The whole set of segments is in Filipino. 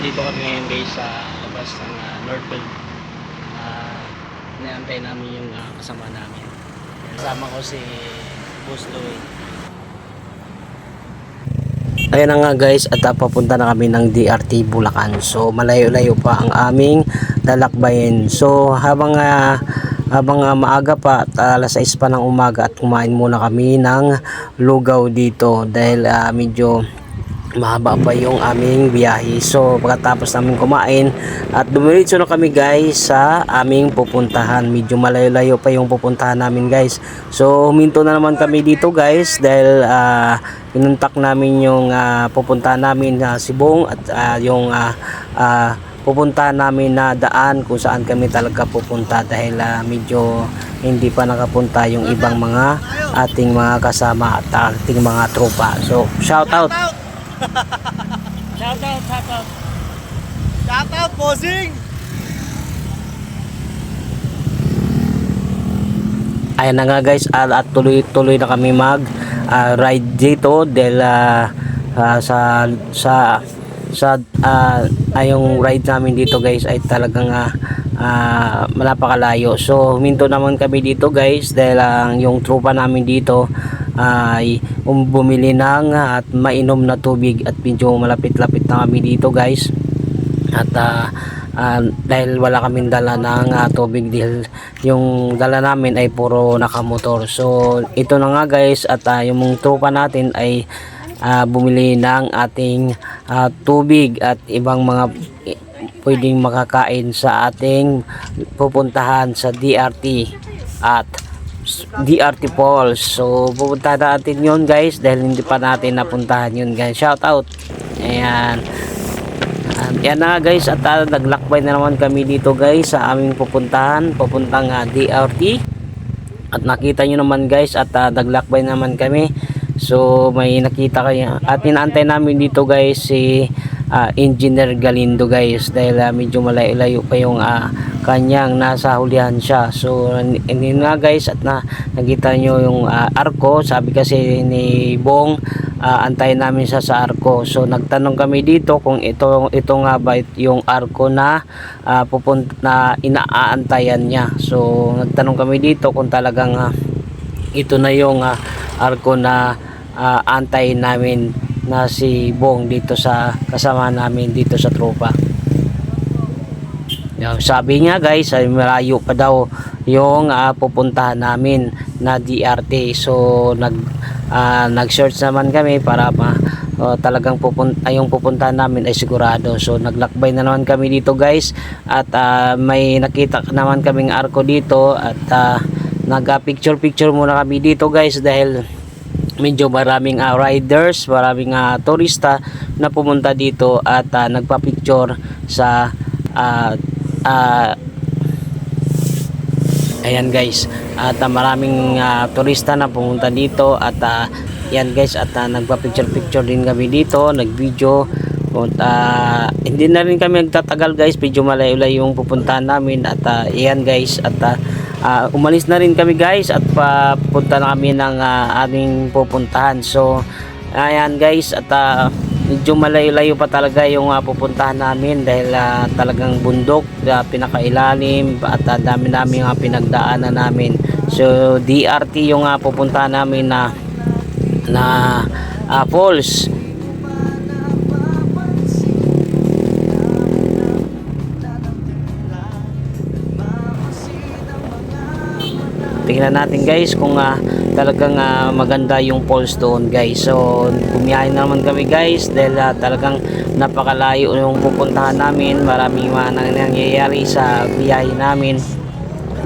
guys sa labas ng uh, Northfield. Uh, Inaantay namin yung ah, kasama namin. Kasama ko si Boss Louie. Ayan nga guys at uh, papunta na kami ng DRT Bulacan. So malayo-layo pa ang aming lalakbayin. So habang ah, habang ah, maaga pa at ah, alas 6 pa ng umaga at kumain muna kami ng lugaw dito dahil ah, medyo mahaba pa yung aming biyahe. So pagkatapos namin kumain at dumiretso na kami guys sa aming pupuntahan. Medyo malayo-layo pa yung pupuntahan namin guys. So huminto na naman kami dito guys dahil ah, pinuntak namin yung ah, pupuntahan namin na Sibong at ah, yung ah, ah, pupuntahan namin na daan kung saan kami talaga pupunta dahil ah, medyo hindi pa nakapunta yung ibang mga ating mga kasama at ating mga tropa. So shout out Shout out, shout out. Shout out, bossing! Ayan na nga guys at, at tuloy-tuloy na kami mag ah, ride dito dahil ah, ah, sa sa sa ah, ay yung ride namin dito guys ay talagang uh, malapakalayo. So huminto naman kami dito guys dahil ang yung tropa namin dito ay um, bumili ng at mainom na tubig at medyo malapit-lapit na kami dito guys. At ah, ah, dahil wala kaming dala ng ah, tubig dahil yung dala namin ay puro nakamotor. So ito na nga guys at ah, yung mga tropa natin ay ah, bumili ng ating ah, tubig at ibang mga pwedeng makakain sa ating pupuntahan sa DRT at DRT Falls. So pupunta natin yun guys dahil hindi pa natin napuntahan yun guys. Shout out. Ayan. At yan na guys at uh, naglakbay na naman kami dito guys sa aming pupuntahan pupuntang ah, DRT at nakita nyo naman guys at uh, naglakbay naman kami so may nakita kayo at inaantay namin dito guys si ah, Engineer Galindo guys dahil ah, medyo malayo-layo pa yung ah, kanyang nasa hulihan siya. So hindi nga guys at na nakita nyo yung ah, arko. Sabi kasi ni Bong ah, antayin namin siya sa arko. So nagtanong kami dito kung ito ito nga ba yung arko na ah, pupunta na inaaantayan niya. So nagtanong kami dito kung talagang ah, ito na yung ah, arko na ah, antayin namin na si Bong dito sa kasama namin dito sa tropa yung sabi niya guys ay malayo pa daw yung ah, pupuntahan namin na DRT so nag ah, nag-search naman kami para ma oh, talagang pupunta yung pupuntahan namin ay sigurado. So naglakbay na naman kami dito guys. At ah, may nakita naman kaming arko dito at uh, nag picture muna kami dito guys dahil medyo maraming ah, riders, maraming ah, turista na pumunta dito at ah, nagpa-picture sa ah, ah, ayan guys. At ah, maraming ah, turista na pumunta dito. At ah, yan guys. At ah, nagpa-picture picture din kami dito, nag-video. At ah, hindi na rin kami nagtatagal guys, medyo malayo-layo yung pupuntahan namin. At ah, yan guys. At ah, Ah, umalis na rin kami guys. At papunta na kami ng ah, aming pupuntahan. So ayan guys. At ah, medyo malayo-layo pa talaga yung ah, pupuntahan namin dahil ah, talagang bundok ah, pinakailalim at ah, dami namin nga pinagdaanan namin. So DRT yung ah, pupuntahan namin na na ah, falls. Tingnan natin guys kung ah, talagang ah, maganda yung falls doon guys. So bumiyahe na naman kami guys dahil ah, talagang napakalayo yung pupuntahan namin. Maraming mga nang- nangyayari sa biyahe namin.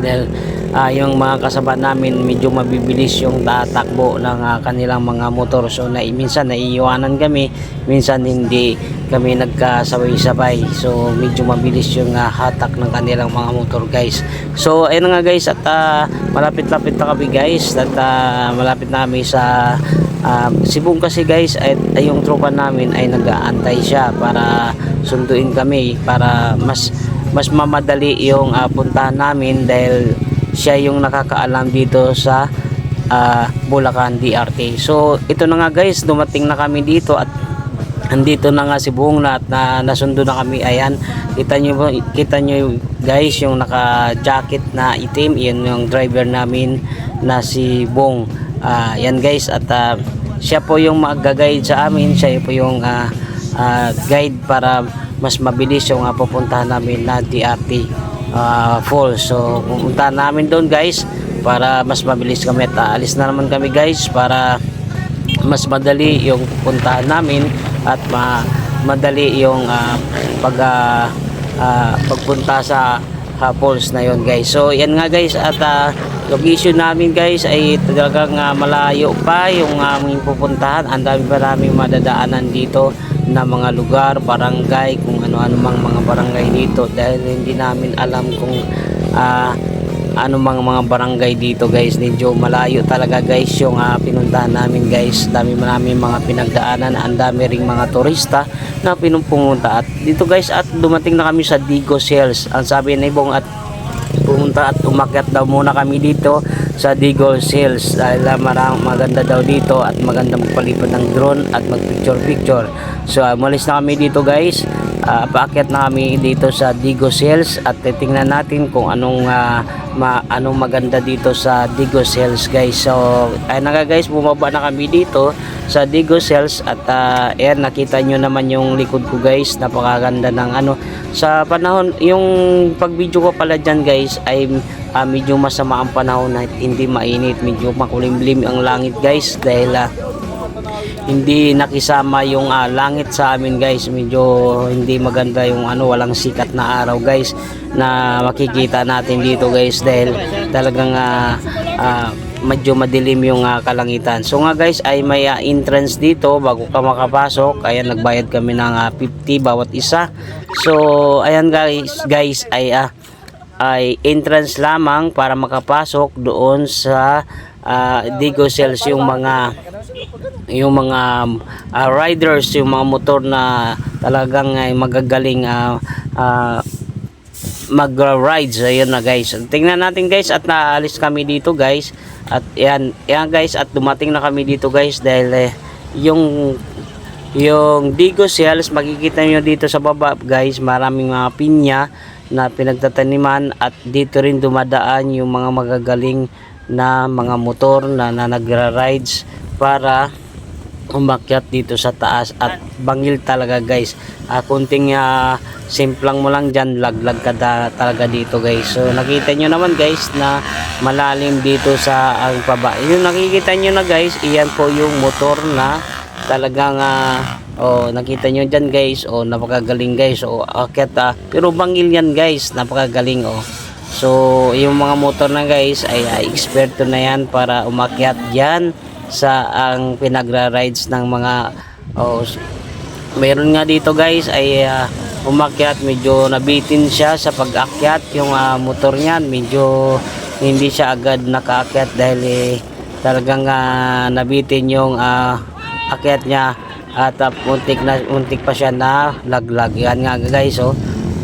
Dahil ah, yung mga kasama namin medyo mabibilis yung tatakbo ng ah, kanilang mga motor. So na, minsan naiiwanan kami minsan hindi kami nagkasabay-sabay. So medyo mabilis yung ah, hatak ng kanilang mga motor guys. So ayun nga guys at ah, malapit-lapit na kami guys. At ah, malapit na kami sa ah, Sibong kasi guys at ay, yung tropa namin ay nag-aantay siya para sunduin kami para mas mas mamadali yung ah, puntahan namin dahil siya yung nakakaalam dito sa ah, Bulacan DRT. So ito na nga guys, dumating na kami dito at andito na nga si Buong na at na, nasundo na kami. Ayan kita nyo kita nyo guys yung naka jacket na itim. Yun yung driver namin na si Bong Ah, yan guys at ah, siya po yung mag-guide sa amin. Siya po yung ah, ah, guide para mas mabilis yung ah, pupuntahan namin na DRT ah, Falls so pupuntahan namin doon guys para mas mabilis kami at aalis na naman kami guys para mas madali yung puntahan namin at ma madali yung ah, pag ah, ah, pagpunta sa ah, falls na yon guys. So yan nga guys at ah, location namin guys ay talagang ah, malayo pa yung aming pupuntahan. Ang dami pa namin madadaanan dito na mga lugar, barangay, kung ano-ano mang mga barangay dito. Dahil hindi namin alam kung ah, ano mga mga barangay dito guys. Medyo malayo talaga guys yung ah, pinuntahan namin guys. Dami namin mga pinagdaanan. Ang dami ring mga turista na pinupunta. At dito guys at dumating na kami sa Digo Sales. Ang sabi ni Bong at pumunta at umakyat daw muna kami dito sa Digo Hills dahil ah, marang maganda daw dito at maganda magpalipad ng drone at magpicture picture so uh, malis na kami dito guys uh, paakyat na kami dito sa Digo Hills at titingnan natin kung anong ah, ma anong maganda dito sa Digo Hills guys. So ay nga guys bumaba na kami dito sa Digo Hills at uh, ayan nakita nyo naman yung likod ko guys. Napakaganda ng ano sa panahon yung pag video ko pala dyan guys ay ah, medyo masama ang panahon na hindi mainit. Medyo makulimlim ang langit guys dahil ah, hindi nakisama yung ah, langit sa amin guys. Medyo hindi maganda yung ano walang sikat na araw guys na makikita natin dito guys dahil talagang ah, ah, medyo madilim yung ah, kalangitan. So nga guys ay may ah, entrance dito bago ka makapasok. Ayan nagbayad kami ng ah, 50 bawat isa. So ayan guys guys ay ah, ay entrance lamang para makapasok doon sa ah, Digo Sales yung mga yung mga ah, riders, yung mga motor na talagang ay magagaling ah, ah, mag-rides. Ayun na guys. Tingnan natin guys at naalis kami dito guys. At yan, yan guys at dumating na kami dito guys dahil eh, yung yung Digo Sales makikita nyo dito sa baba guys maraming mga pinya na pinagtataniman at dito rin dumadaan yung mga magagaling na mga motor na, na nagra-rides para umakyat dito sa taas at bangil talaga guys. Ah, kunting ah, simplang mo lang dyan laglag ka da- talaga dito guys. So nakita nyo naman guys na malalim dito sa ang baba yung nakikita nyo na guys iyan po yung motor na talagang ah, oh nakita nyo dyan guys. Oh napakagaling guys. Oh akyat ah. pero bangil yan guys. Napakagaling oh So, yung mga motor na guys ay ay eksperto na yan para umakyat dyan sa ang pinagra-rides ng mga oh, mayroon nga dito guys ay ah, umakyat. Medyo nabitin siya sa pag-akyat yung ah, motor niyan. Medyo hindi siya agad nakaakyat dahil eh, talagang ah, nabitin yung ah, akyat niya. At ah, muntik na muntik pa siya na laglag. Yan nga guys oh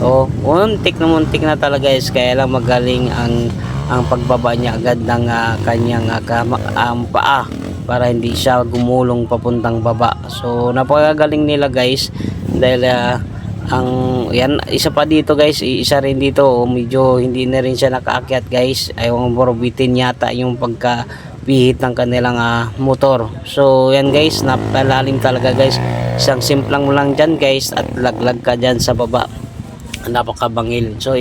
Oh, muntik na muntik na talaga guys. Kaya lang magaling ang ang pagbaba niya agad ng ah, kanyang ah, kama, ang paa para hindi siya gumulong papuntang baba. So napakagaling nila guys. Dahil ah, ang yan isa pa dito guys. Isa rin dito. Oh, medyo hindi na rin siya nakaakyat guys. Ayaw bitin yata yung pagka pihit ng kanilang ah, motor. So yan guys. Napalalim talaga guys. Isang simplang mo lang dyan guys. At laglag ka dyan sa baba napakabangil. So